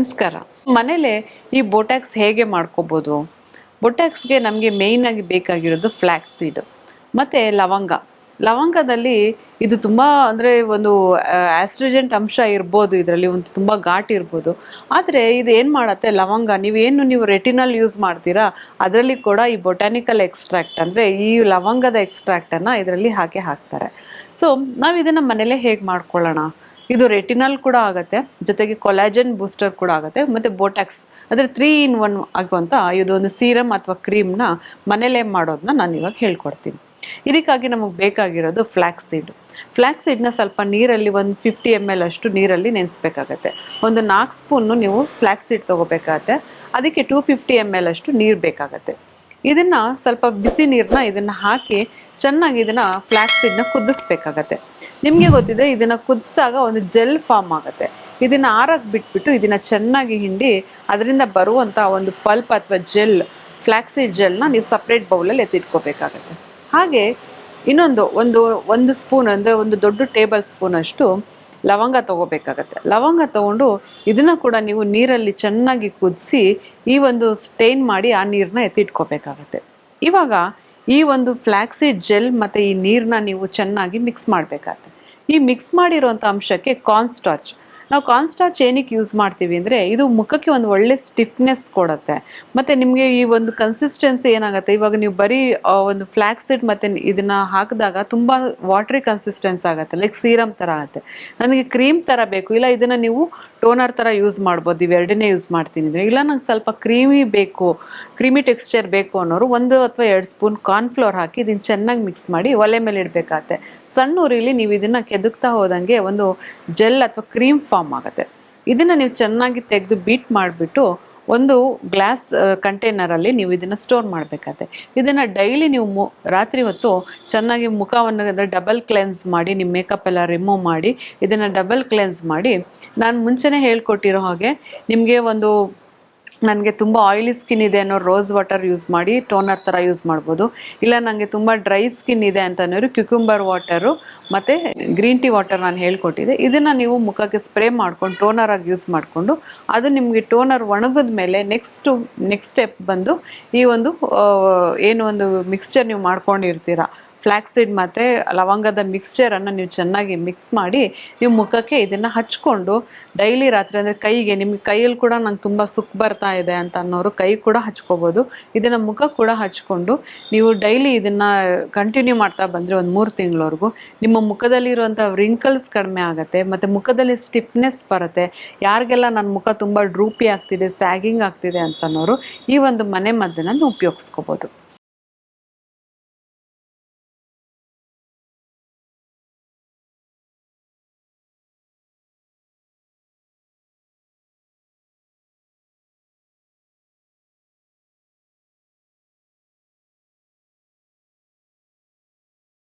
ನಮಸ್ಕಾರ. ಮನೇಲೆ ಈ ಬೊಟ್ಯಾಕ್ಸ್ ಹೇಗೆ ಮಾಡ್ಕೋಬೋದು? ಬೊಟ್ಯಾಕ್ಸ್ಗೆ ನಮಗೆ ಆಗಿ ಬೇಕಾಗಿರೋದು ಫ್ಲ್ಯಾಕ್ಸ್ ಸೀಡ್ ಮತ್ತು ಲವಂಗ. ಲವಂಗದಲ್ಲಿ ಇದು ತುಂಬ ಅಂದರೆ ಒಂದು ಆಸ್ಟ್ರಿಜೆಂಟ್ ಅಂಶ ಇರ್ಬೋದು, ಇದರಲ್ಲಿ ಒಂದು ತುಂಬ ಘಾಟ್ ಇರ್ಬೋದು. ಆದರೆ ಇದು ಏನು ಮಾಡುತ್ತೆ? ಲವಂಗ ನೀವೇನು ನೀವು ರೆಟಿನಲ್ ಯೂಸ್ ಮಾಡ್ತೀರಾ? ಅದರಲ್ಲಿ ಕೂಡ ಈ ಬೊಟ್ಯಾನಿಕಲ್ ಎಕ್ಸ್ಟ್ರಾಕ್ಟ್ ಅಂದರೆ ಈ ಲವಂಗದ ಎಕ್ಸ್ಟ್ರಾಕ್ಟನ್ನು ಇದರಲ್ಲಿ ಹಾಕಿ ಹಾಕ್ತಾರೆ. ಸೊ ನಾವು ಇದನ್ನು ಮನೇಲೇ ಹೇಗೆ ಮಾಡ್ಕೊಳ್ಳೋಣ? ಇದು ರೆಟಿನಲ್ ಕೂಡ ಆಗುತ್ತೆ, ಜೊತೆಗೆ ಕೊಲಾಜನ್ ಬೂಸ್ಟರ್ ಕೂಡ ಆಗುತ್ತೆ, ಮತ್ತು ಬೋಟಾಕ್ಸ್ ಅಂದರೆ ತ್ರೀ ಇನ್ ಒನ್ ಆಗುವಂಥ ಇದೊಂದು ಸೀರಮ್ ಅಥವಾ ಕ್ರೀಮ್ನ ಮನೇಲೇ ಮಾಡೋದನ್ನ ನಾನು ಇವಾಗ ಹೇಳ್ಕೊಡ್ತೀನಿ. ಇದಕ್ಕಾಗಿ ನಮಗೆ ಬೇಕಾಗಿರೋದು ಫ್ಲ್ಯಾಕ್ಸ್ ಸೀಡ್ ಫ್ಲ್ಯಾಕ್ಸ್ ಸೀಡ್ನ ಸ್ವಲ್ಪ ನೀರಲ್ಲಿ ಒಂದು ಫಿಫ್ಟಿ ಎಂ ಎಲ್ ಅಷ್ಟು ನೀರಲ್ಲಿ ನೆನೆಸ್ಬೇಕಾಗತ್ತೆ. ಒಂದು ನಾಲ್ಕು ಸ್ಪೂನು ನೀವು ಫ್ಲ್ಯಾಕ್ಸ್ ಸೀಡ್ ತೊಗೋಬೇಕಾಗತ್ತೆ. ಅದಕ್ಕೆ ಟೂ ಫಿಫ್ಟಿ ಎಂ ಎಲ್ ಅಷ್ಟು ನೀರು ಬೇಕಾಗತ್ತೆ. ಇದನ್ನ ಸ್ವಲ್ಪ ಬಿಸಿ ನೀರನ್ನ ಇದನ್ನ ಹಾಕಿ ಚೆನ್ನಾಗಿ ಇದನ್ನ ಫ್ಲ್ಯಾಕ್ಸ್ ಸೀಡ್ನ ಕುದಿಸ್ಬೇಕಾಗತ್ತೆ. ನಿಮಗೆ ಗೊತ್ತಿದೆ, ಇದನ್ನು ಕುದಿಸಾಗ ಒಂದು ಜೆಲ್ ಫಾರ್ಮ್ ಆಗುತ್ತೆ. ಇದನ್ನು ಆರಕ್ಕೆ ಬಿಟ್ಬಿಟ್ಟು ಇದನ್ನು ಚೆನ್ನಾಗಿ ಹಿಂಡಿ ಅದರಿಂದ ಬರುವಂಥ ಒಂದು ಪಲ್ಪ್ ಅಥವಾ ಜೆಲ್ ಫ್ಲ್ಯಾಕ್ಸಿಡ್ ಜೆಲ್ನ ನೀವು ಸಪ್ರೇಟ್ ಬೌಲಲ್ಲಿ ಎತ್ತಿಟ್ಕೋಬೇಕಾಗತ್ತೆ. ಹಾಗೆ ಇನ್ನೊಂದು, ಒಂದು ಒಂದು ಸ್ಪೂನ್ ಅಂದರೆ ಒಂದು ದೊಡ್ಡ ಟೇಬಲ್ ಸ್ಪೂನ್ ಅಷ್ಟು ಲವಂಗ ತಗೋಬೇಕಾಗತ್ತೆ. ಲವಂಗ ತಗೊಂಡು ಇದನ್ನು ಕೂಡ ನೀವು ನೀರಲ್ಲಿ ಚೆನ್ನಾಗಿ ಕುದಿಸಿ ಈ ಒಂದು ಸ್ಟೇನ್ ಮಾಡಿ ಆ ನೀರನ್ನ ಎತ್ತಿಟ್ಕೋಬೇಕಾಗತ್ತೆ. ಇವಾಗ ಈ ಒಂದು ಫ್ಲ್ಯಾಕ್ಸಿಡ್ ಜೆಲ್ ಮತ್ತು ಈ ನೀರನ್ನ ನೀವು ಚೆನ್ನಾಗಿ ಮಿಕ್ಸ್ ಮಾಡಬೇಕಾಗತ್ತೆ. ಈ ಮಿಕ್ಸ್ ಮಾಡಿರೋಂಥ ಅಂಶಕ್ಕೆ ಕಾರ್ನ್ಸ್ಟಾರ್ಚ್ ನಾವು ಕಾನ್ಸ್ಟಾರ್ಚ್ ಏನಕ್ಕೆ ಯೂಸ್ ಮಾಡ್ತೀವಿ ಅಂದರೆ ಇದು ಮುಖಕ್ಕೆ ಒಂದು ಒಳ್ಳೆ ಸ್ಟಿಫ್ನೆಸ್ ಕೊಡುತ್ತೆ. ಮತ್ತು ನಿಮಗೆ ಈ ಒಂದು ಕನ್ಸಿಸ್ಟೆನ್ಸಿ ಏನಾಗುತ್ತೆ? ಇವಾಗ ನೀವು ಬರೀ ಒಂದು ಫ್ಲ್ಯಾಕ್ಸಿಡ್ ಮತ್ತು ಇದನ್ನು ಹಾಕಿದಾಗ ತುಂಬ ವಾಟ್ರಿ ಕನ್ಸಿಸ್ಟೆನ್ಸ್ ಆಗುತ್ತೆ. ಲೈಕ್ ಸೀರಮ್ ಥರ ಆಗುತ್ತೆ. ನನಗೆ ಕ್ರೀಮ್ ಥರ ಬೇಕು. ಇಲ್ಲ ಇದನ್ನು ನೀವು ಟೋನರ್ ಥರ ಯೂಸ್ ಮಾಡ್ಬೋದು. ಇವೆರಡನ್ನೇ ಯೂಸ್ ಮಾಡ್ತೀನಿ ಅಂದರೆ. ಇಲ್ಲ ನಂಗೆ ಸ್ವಲ್ಪ ಕ್ರೀಮಿ ಬೇಕು ಕ್ರೀಮಿ ಟೆಕ್ಸ್ಚರ್ ಬೇಕು ಅನ್ನೋರು ಒಂದು ಅಥವಾ ಎರಡು ಸ್ಪೂನ್ ಕಾರ್ನ್ಫ್ಲೋರ್ ಹಾಕಿ ಇದನ್ನು ಚೆನ್ನಾಗಿ ಮಿಕ್ಸ್ ಮಾಡಿ ಒಲೆ ಮೇಲೆ ಇಡಬೇಕಾಗತ್ತೆ. ಸಣ್ಣ ಉರಿಲಿ ನೀವು ಇದನ್ನು ಕೆದಕ್ತಾ ಹೋದಂಗೆ ಒಂದು ಜೆಲ್ ಅಥವಾ ಕ್ರೀಮ್ ಫಾರ್ಮ್ ಆಗುತ್ತೆ. ಇದನ್ನು ನೀವು ಚೆನ್ನಾಗಿ ತೆಗೆದು ಬೀಟ್ ಮಾಡಿಬಿಟ್ಟು ಒಂದು ಗ್ಲಾಸ್ ಕಂಟೈನರಲ್ಲಿ ನೀವು ಇದನ್ನು ಸ್ಟೋರ್ ಮಾಡಬೇಕಾಗತ್ತೆ ಇದನ್ನು ಡೈಲಿ ನೀವು ಮು, ರಾತ್ರಿ ಹೊತ್ತು ಚೆನ್ನಾಗಿ ಮುಖವನ್ನು ಡಬಲ್ ಕ್ಲೆನ್ಸ್ ಮಾಡಿ, ನಿಮ್ಮ ಮೇಕಪ್ ಎಲ್ಲ ರಿಮೂವ್ ಮಾಡಿ, ಇದನ್ನು ಡಬಲ್ ಕ್ಲೆನ್ಸ್ ಮಾಡಿ, ನಾನು ಮುಂಚೆನೇ ಹೇಳ್ಕೊಟ್ಟಿರೋ ಹಾಗೆ ನಿಮಗೆ ಒಂದು ನನಗೆ ತುಂಬ ಆಯಿಲಿ ಸ್ಕಿನ್ ಇದೆ ಅನ್ನೋ ರೋಸ್ ವಾಟರ್ ಯೂಸ್ ಮಾಡಿ ಟೋನರ್ ಥರ ಯೂಸ್ ಮಾಡ್ಬೋದು. ಇಲ್ಲ ನನಗೆ ತುಂಬ ಡ್ರೈ ಸ್ಕಿನ್ ಇದೆ ಅಂತ ಅನ್ನೋರು ಕ್ಯುಕುಂಬರ್ ವಾಟರು ಮತ್ತು ಗ್ರೀನ್ ಟೀ ವಾಟರ್ ನಾನು ಹೇಳ್ಕೊಟ್ಟಿದ್ದೆ ಇದನ್ನು ನೀವು ಮುಖಕ್ಕೆ ಸ್ಪ್ರೇ ಮಾಡ್ಕೊಂಡು ಟೋನರ್ ಆಗಿ ಯೂಸ್ ಮಾಡಿಕೊಂಡು, ಅದು ನಿಮಗೆ ಟೋನರ್ ಒಣಗಿದ ಮೇಲೆ ನೆಕ್ಸ್ಟು ನೆಕ್ಸ್ಟ್ ಸ್ಟೆಪ್ ಬಂದು ಈ ಒಂದು ಏನು ಒಂದು ಮಿಕ್ಸ್ಚರ್ ನೀವು ಮಾಡ್ಕೊಂಡಿರ್ತೀರ ಫ್ಲ್ಯಾಕ್ಸಿಡ್ ಮತ್ತು ಲವಂಗದ ಮಿಕ್ಸ್ಚರನ್ನು ನೀವು ಚೆನ್ನಾಗಿ ಮಿಕ್ಸ್ ಮಾಡಿ ನೀವು ಮುಖಕ್ಕೆ ಇದನ್ನು ಹಚ್ಕೊಂಡು ಡೈಲಿ ರಾತ್ರಿ ಅಂದರೆ ಕೈಗೆ ನಿಮಗೆ ಕೈಯಲ್ಲಿ ಕೂಡ ನಂಗೆ ತುಂಬ ಸುಖ ಬರ್ತಾ ಇದೆ ಅಂತ ಅನ್ನೋರು ಕೈ ಕೂಡ ಹಚ್ಕೋಬೋದು. ಇದನ್ನು ಮುಖ ಕೂಡ ಹಚ್ಕೊಂಡು ನೀವು ಡೈಲಿ ಇದನ್ನು ಕಂಟಿನ್ಯೂ ಮಾಡ್ತಾ ಬಂದರೆ ಒಂದು ಮೂರು ತಿಂಗಳವರೆಗೂ ನಿಮ್ಮ ಮುಖದಲ್ಲಿರುವಂಥ ರಿಂಕಲ್ಸ್ ಕಡಿಮೆ ಆಗುತ್ತೆ, ಮತ್ತು ಮುಖದಲ್ಲಿ ಸ್ಟಿಫ್ನೆಸ್ ಬರುತ್ತೆ, ಯಾರಿಗೆಲ್ಲ ನನ್ನ ಮುಖ ತುಂಬ ಡ್ರೂಪಿ ಆಗ್ತಿದೆ ಸ್ಯಾಗಿಂಗ್ ಆಗ್ತಿದೆ ಅಂತ ಅನ್ನೋರು ಈ ಒಂದು ಮನೆ ಮದ್ದನ್ನು ಉಪಯೋಗಿಸ್ಕೋಬೋದು.